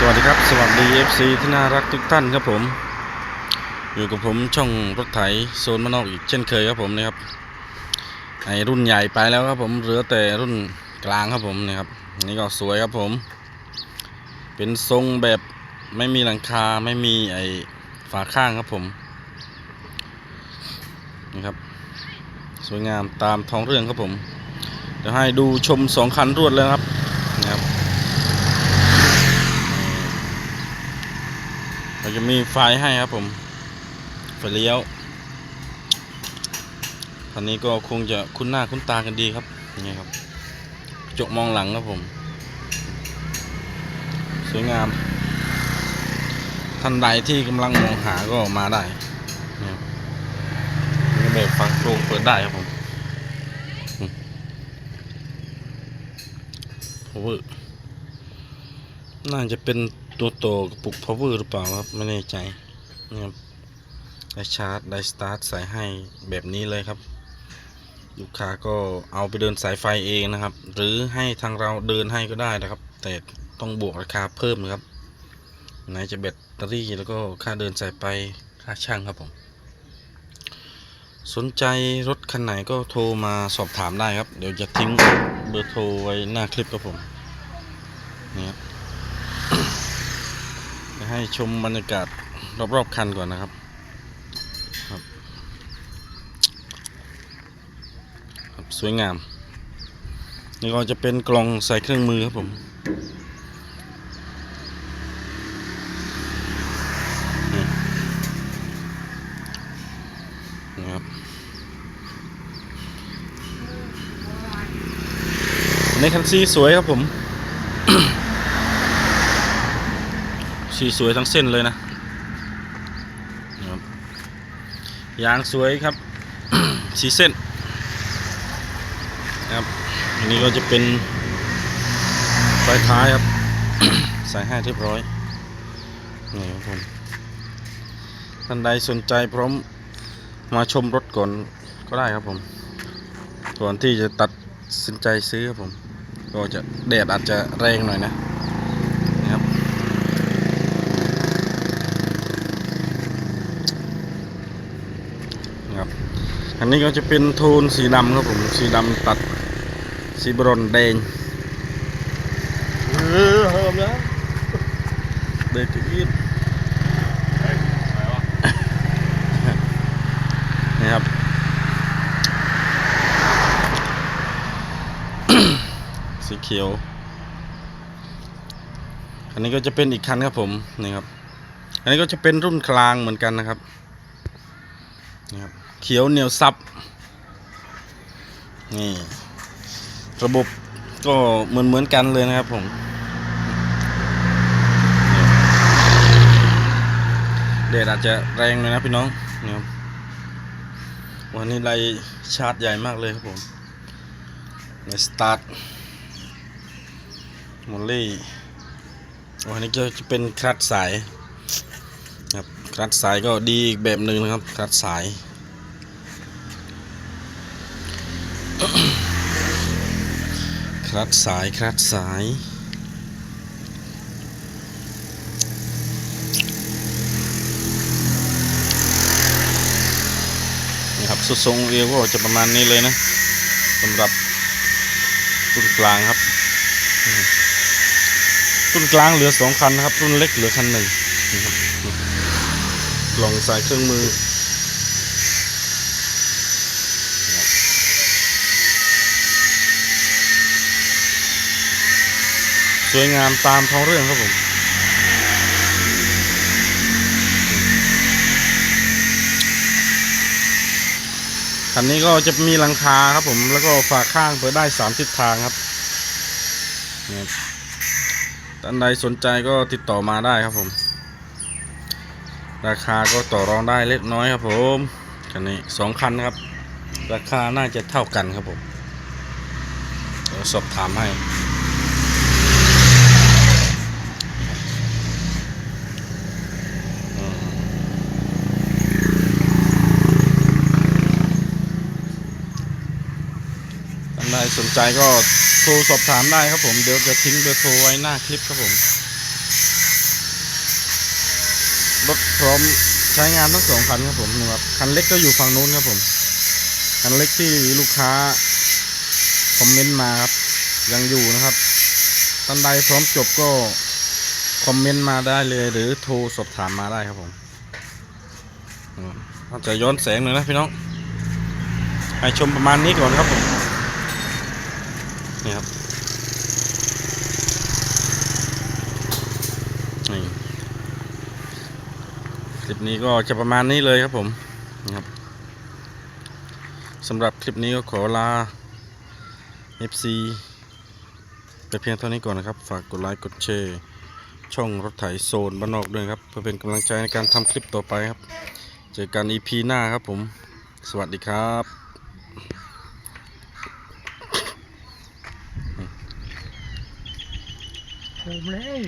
สวัสดีครับ สวัสดี FC ที่น่ารักทุกท่านครับผม อยู่กับผมช่องรถไถโซนมานอกอีกเช่นเคยครับผมนะครับไอรุ่นใหญ่ไปแล้วครับผมเหลือแต่รุ่นกลางครับผมนะครับนี่ก็สวยครับผม เป็นทรงแบบไม่มีหลังคาไม่มีไอฝาข้างครับผมนะครับสวยงามตามท้องเรื่องครับผมเดี๋ยวให้ดูชมสองคันรวดเลยครับนะครับ เราจะมีไฟให้ครับผมไฟเลี้ยวคันนี้ก็คงจะคุ้นหน้าคุ้นตากันดีครับนี่ครับจกมองหลังครับผม สวยงาม ท่านใดที่กำลังมองหาก็มาได้นี่ครับนี่แบบฟังโครงเปิดได้ครับผมอืมอึน่าจะเป็น ตัวโตกระปุก power หรือเปล่าครับไม่แน่ใจนี่ครับได้ชาร์จได้สตาร์ทใส่ให้แบบนี้เลยครับ ลูกค้าก็เอาไปเดินสายไฟเองนะครับ หรือให้ทางเราเดินให้ก็ได้นะครับ แต่ต้องบวกราคาเพิ่มนะครับไหนจะแบตเตอรี่แล้วก็ค่าเดินสายไฟค่าช่างครับผม สนใจรถคันไหนก็โทรมาสอบถามได้ครับ เดี๋ยวจะทิ้งเบอร์โทรไว้หน้าคลิปครับผมนี่ครับ ให้ชมบรรยากาศรอบๆคันก่อนนะครับครับรบสวยงาม นี่ก็จะเป็นกล่องใส่เครื่องมือครับผมเนี่ครับในคันซีสวยครับผม สีสวยทั้งเส้นเลยนะยางสวยครับ สีเส้นครับอันนี้ก็จะเป็นไฟท้ายครับใส่ให้เรียบร้อยนี่ครับผมท่านใดสนใจพร้อมมาชมรถก่อนก็ได้ครับผมก่อนที่จะตัดสินใจซื้อครับผม ก็จะแดดอาจจะแรงหน่อยนะนะครับ นะครับ อันนี้ก็จะเป็นโทนสีดำครับผม สีดำตัดสีบรอนแดงเออเฮิมแล้วเดยวยืดเฮ้ยอะไรวะนี่ครับ สีเขียว อันนี้ก็จะเป็นอีกคันครับผมนี่ครับ อันนี้ก็จะเป็นรุ่นกลางเหมือนกันนะครับนี่ครับ เขียวเหนียวซับนี่ระบบก็เหมือนเหมือนกันเลยนะครับผมเดดอาจจะแรงเลยนะพี่น้องนี่ครับวันนี้ไลชาร์จใหญ่มากเลยครับผมในสตาร์ทมอลลี่วันนี้ก็จะเป็นคลัดสายครับคลัดสายก็ดีอีกแบบหนึ่งนะครับคลัดสาย คลัดสายคลัดสาย นี่ครับสุดทรงเรียวก็จะประมาณนี้เลยนะสำหรับรุ่นกลางครับอืมรุ่นกลางเหลือสองคันนะครับ รุ่นเล็กเหลือคันหนึ่งกล่องใส่เครื่องมือ สวยงามตามท้องเรื่องครับผมคันนี้ก็จะมีหลังคาครับผมแล้วก็ฝาข้างเปิดได้สามทิศทางครับนี่ครับท่านใดสนใจก็ติดต่อมาได้ครับผม ราคาก็ต่อรองได้เล็กน้อยครับผมคันนี้สองคันครับ ราคาน่าจะเท่ากันครับผมเดี๋ยวสอบถามให้านใดสนใจก็โทรสอบถามได้ครับผม เดี๋ยวจะทิ้งเบอร์โทรไว้หน้าคลิปครับผม รถพร้อมใช้งานทั้งสองคันครับผมนะครับ คันเล็กก็อยู่ฝั่งนู้นครับผม คันเล็กที่ลูกค้าคอมเมนต์มาครับ ยังอยู่นะครับท่านใดพร้อมจบก็คอมเมนต์มาได้เลย หรือโทรสอบถามมาได้ครับผมอืมอาจจะย้อนแสงหน่อยนะพี่น้อง ให้ชมประมาณนี้ก่อนครับผม นี่ครับนี่คลิปนี้ก็จะประมาณนี้เลยครับผมนะครับสำหรับคลิปนี้ก็ขอลา FC ไปเพียงเท่านี้ก่อนนะครับ ฝากกดไลค์กดแชร์ช่องรถไถโซนบ้านนอกด้วยครับ เพื่อเป็นกำลังใจในการทำคลิปต่อไปครับ เจอกัน EP หน้าครับผม สวัสดีครับ ผมแล้ว